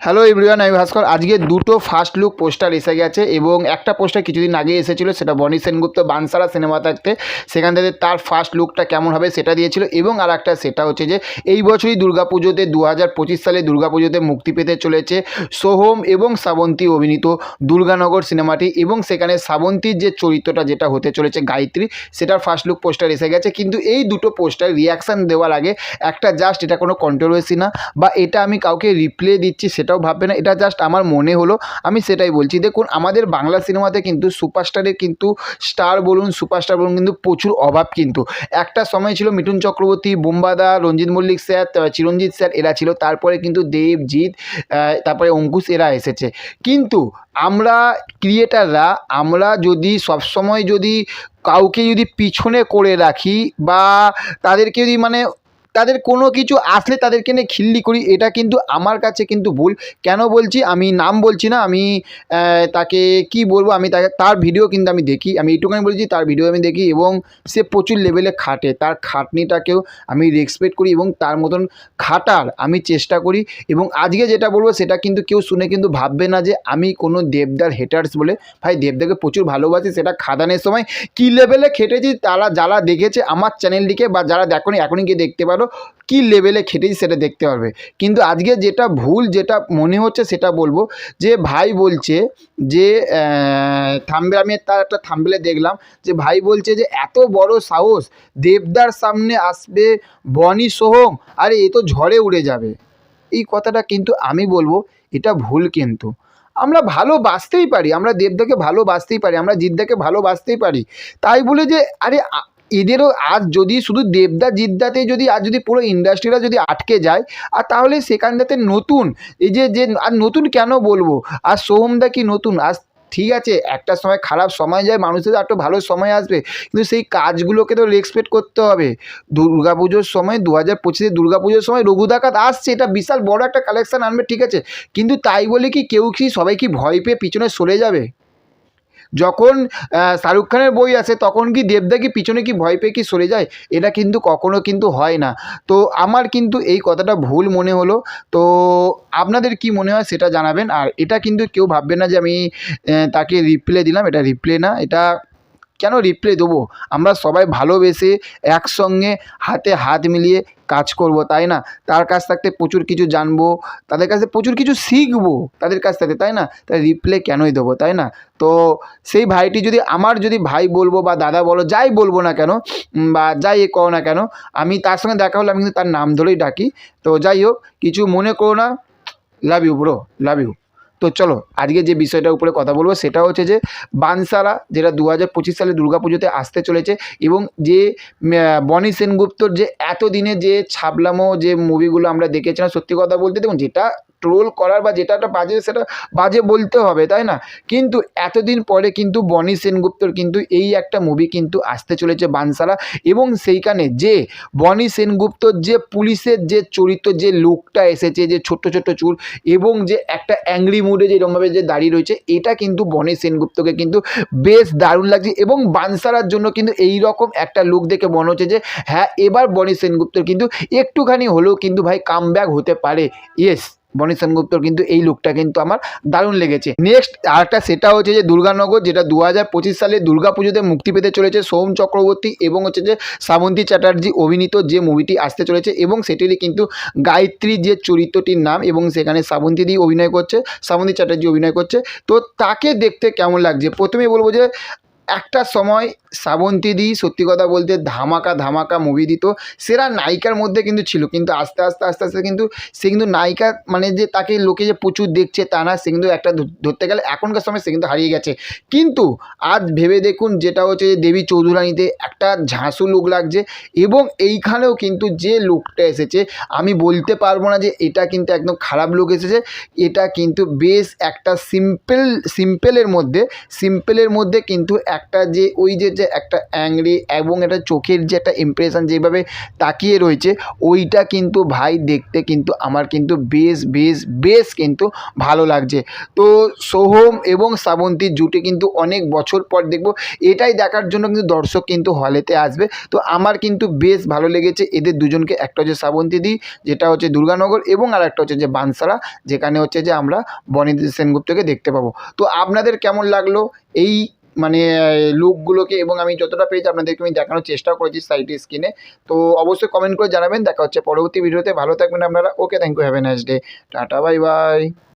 Hello everyone আমি ভাস্কর আজকে দুটো ফার্স্ট লুক পোস্টার এসে গেছে এবং একটা পোস্টার কিছুদিন আগে এসেছিল, সেটা বনি সেনগুপ্ত বানসারা সিনেমা থাকতে সেখান থেকে তার ফার্স্ট লুকটা কেমন হবে সেটা দিয়েছিল এবং আর একটা সেটা হচ্ছে যে, এই বছরই দুর্গাপুজোতে দু হাজার পঁচিশ সালে দুর্গাপুজোতে মুক্তি পেতে চলেছে সোহম এবং শ্রাবন্তী অভিনীত দুর্গানগর সিনেমাটি এবং সেখানে শ্রাবন্তীর যে চরিত্রটা যেটা হতে চলেছে গায়ত্রী, সেটার ফার্স্ট লুক পোস্টার এসে গেছে। কিন্তু এই দুটো পোস্টার রিয়াকশান দেওয়ার আগে একটা জাস্ট এটা কোনো কন্ট্রোভার্সি না, বা এটা আমি কাউকে রিপ্লে দিচ্ছি সেটাও ভাববে না এটা জাস্ট আমার মনে হলো আমি সেটাই বলছি। দেখুন আমাদের বাংলা সিনেমাতে কিন্তু সুপারস্টারের কিন্তু স্টার বলুন সুপারস্টার বলুন কিন্তু প্রচুর অভাব কিন্তু। একটা সময় ছিল মিঠুন চক্রবর্তী বোম্বাদা রঞ্জিত মল্লিক স্যার চিরঞ্জিত স্যার এরা ছিল। তারপরে কিন্তু দেবজিৎ আহ, তারপরে অঙ্কুশ এরা এসেছে। কিন্তু আমরা ক্রিয়েটাররা আমরা যদি সবসময় যদি কাউকে যদি পিছনে করে রাখি বা তাদেরকে যদি মানে তাদের কোনো কিছু আসলে তাদেরকে নিয়ে খিল্লি করি, এটা কিন্তু আমার কাছে কিন্তু ভুল। কেন বলছি? আমি নাম বলছি না, আমি তাকে কি বলব? আমি তাকে, তার ভিডিও কিন্তু আমি দেখি। আমি এইটুকুনি বলছি, তার ভিডিও আমি দেখি এবং সে প্রচুর লেভেলে খাটে। তার খাটনিটাকেও আমি রেসপেক্ট করি এবং তার মতন খাটার আমি চেষ্টা করি এবং আজকে যেটা বলব, সেটা কিন্তু কেউ শুনে কিন্তু ভাববে না যে আমি কোনো দেবদার হেটার্স বলে। ভাই, দেবদাকে প্রচুর ভালোবাসি, সেটা খাদানের সময়। কী লেভেলে খেটেছি, তারা যারা দেখেছে আমার চ্যানেলটিকে বা যারা দেখনি, এখনই গিয়ে দেখতে পারো। কী লেভেলে খেটেছি সেটা দেখতে পারবে। কিন্তু আজকে যেটা ভুল, যেটা মনে হচ্ছে সেটা বলব, যে ভাই বলছে যে থাম্বে, আমি তার একটা থাম্বেলে দেখলাম, যে ভাই বলছে যে এত বড় সাহস, দেবদার সামনে আসবে বনি সোহম, আরে এ তো ঝড়ে উড়ে যাবে। এই কথাটা কিন্তু আমি বলব, এটা ভুল কিন্তু। আমরা ভালোবাসতেই পারি, আমরা দেবদাকে ভালোবাসতেই পারি, আমরা জিদ্দাকে ভালোবাসতেই পারি। তাই বলে যে, আরে এদেরও আজ যদি শুধু দেবদা, জিদ্দাতে যদি আজ যদি পুরো ইন্ডাস্ট্রিটা যদি আটকে যায়, আর তাহলে সেখানটাতে নতুন, এই যে যে, আর নতুন কেন বলব? আর সোহমদা কি নতুন? আজ ঠিক আছে, একটা সময় খারাপ সময় যায়, মানুষের একটু ভালো সময় আসবে, কিন্তু সেই কাজগুলোকে তো রেসপেক্ট করতে হবে। দুর্গা পুজোর সময় দু হাজার পঁচিশে দুর্গা পুজোর সময় রঘু ডাকাত আসছে, এটা বিশাল বড় একটা কালেকশান আনবে, ঠিক আছে? কিন্তু তাই বলে কি কেউ কি সবাই কি ভয় পেয়ে পিছনে সরে যাবে? যখন শাহরুখ খানের বই আসে, তখন কি দেবদা কি পিছনে কি ভয় পেয়ে কি সরে যায়? এটা কিন্তু কখনো কিন্তু হয় না। তো আমার কিন্তু এই কথাটা ভুল মনে হলো। তো আপনাদের কি মনে হয় সেটা জানাবেন। আর এটা কিন্তু কেউ ভাববে না যে আমি তাকে রিপ্লে দিলাম। এটা রিপ্লে না। এটা কেন রিপ্লে দেবো? আমরা সবাই ভালোবেসে একসঙ্গে হাতে হাত মিলিয়ে কাজ করব, তাই না? তার কাছ থাকতে প্রচুর কিছু জানব, তাদের কাছে প্রচুর কিছু শিখব, তাদের কাছ থেকে, তাই না? তাই রিপ্লে কেনই দেবো, তাই না? তো সেই ভাইটি যদি, আমার যদি ভাই বলব বা দাদা বলো, যাই বলব না কেন বা যাই এ করো না কেন, আমি তার সঙ্গে দেখা হলে আমি কিন্তু তার নাম ধরেই ডাকি। তো যাই হোক, কিছু মনে করো না। Love you bro love you তো চলো, আজকে যে বিষয়টার উপরে কথা বলব সেটা হচ্ছে যে বানসারা, যেটা দু হাজার পঁচিশ সালে দুর্গাপুজোতে আসতে চলেছে এবং যে বনি সেনগুপ্তর যে এতদিনে যে ছাবলামো যে মুভিগুলো আমরা দেখেছিলাম, সত্যি কথা বলতে দেখুন, যেটা ট্রোল করার বা যেটা একটা বাজে, সেটা বাজে বলতে হবে, তাই না? কিন্তু এতদিন পরে কিন্তু বনি সেনগুপ্তর কিন্তু এই একটা মুভি কিন্তু আসতে চলেছে বানসারা এবং সেইখানে যে বনি সেনগুপ্তর যে পুলিশের যে চরিত্র, যে লুকটা এসেছে, যে ছোট্ট ছোট্ট চুল এবং যে একটা অ্যাংরি মুডে যে এরকমভাবে যে দাঁড়িয়ে রয়েছে, এটা কিন্তু বনি সেনগুপ্তকে কিন্তু বেশ দারুণ লাগছে এবং বানসারার জন্য কিন্তু এই রকম একটা লুক দেখে মনে হচ্ছে যে হ্যাঁ এবার বনি সেনগুপ্তর কিন্তু একটুখানি হলেও কিন্তু ভাই কাম হতে পারে। ইয়েস বনি সেনগুপ্তর কিন্তু এই লুকটা কিন্তু আমার দারুণ লেগেছে। নেক্সট আরেকটা সেটা হচ্ছে যে দুর্গানগর, যেটা দু হাজার পঁচিশ সালে দুর্গাপুজোতে মুক্তি পেতে চলেছে সোম চক্রবর্তী এবং হচ্ছে যে শ্রাবন্তী চ্যাটার্জি অভিনীত যে মুভিটি আসতে চলেছে এবং সেটিরই কিন্তু গায়ত্রী যে চরিত্রটির নাম এবং সেখানে শ্রাবন্তী দি অভিনয় করছে শ্রাবন্তী চ্যাটার্জি অভিনয় করছে। তো তাকে দেখতে কেমন লাগছে? প্রথমে বলব যে একটা সময় শ্রাবন্তী দি সত্যি কথা বলতে ধামাকা ধামাকা মুভি দিত। সেরা নায়িকার মধ্যে কিন্তু ছিল, কিন্তু আস্তে আস্তে আস্তে আস্তে কিন্তু সে কিন্তু নায়িকা মানে যে তাকে লোকে যে প্রচুর দেখছে তা না, সে কিন্তু একটা ধরতে গেলে এখনকার সময় সে কিন্তু হারিয়ে গেছে। কিন্তু আজ ভেবে দেখুন যেটা হচ্ছে যে দেবী চৌধুরানীতে একটা ঝাঁসু লোক লাগছে এবং এইখানেও কিন্তু যে লোকটা এসেছে, আমি বলতে পারব না যে এটা কিন্তু একদম খারাপ লোক এসেছে। এটা কিন্তু বেশ একটা সিম্পল সিম্পলের মধ্যে সিম্পলের মধ্যে কিন্তু একটা যে ওই যে যে একটা অ্যাংরি এবং একটা চোখের যে একটা ইমপ্রেশন যেভাবে তাকিয়ে রয়েছে, ওইটা কিন্তু ভাই দেখতে কিন্তু আমার কিন্তু বেশ বেশ বেশ কিন্তু ভালো লাগছে। তো সোহম এবং শ্রাবন্তীর জুটি কিন্তু অনেক বছর পর দেখব, এটাই দেখার জন্য কিন্তু দর্শক কিন্তু হলেতে আসবে। তো আমার কিন্তু বেশ ভালো লেগেছে এদের দুজনকে, একটা হচ্ছে শ্রাবন্তী দি, যেটা হচ্ছে দুর্গানগর এবং আর একটা হচ্ছে যে বানসারা, যেখানে হচ্ছে যে আমরা বনিদি সেনগুপ্তকে দেখতে পাবো। তো আপনাদের কেমন লাগল এই মানে লুকগুলোকে এবং আমি যতটা পেয়েছি আপনাদেরকে আমি দেখানোর চেষ্টা করেছি সাইটে স্ক্রিনে তো অবশ্যই কমেন্ট করে জানাবেন। দেখা হচ্ছে পরবর্তী ভিডিওতে ভালো থাকবেন আপনারা। Okay thank you have a nice day tata bye bye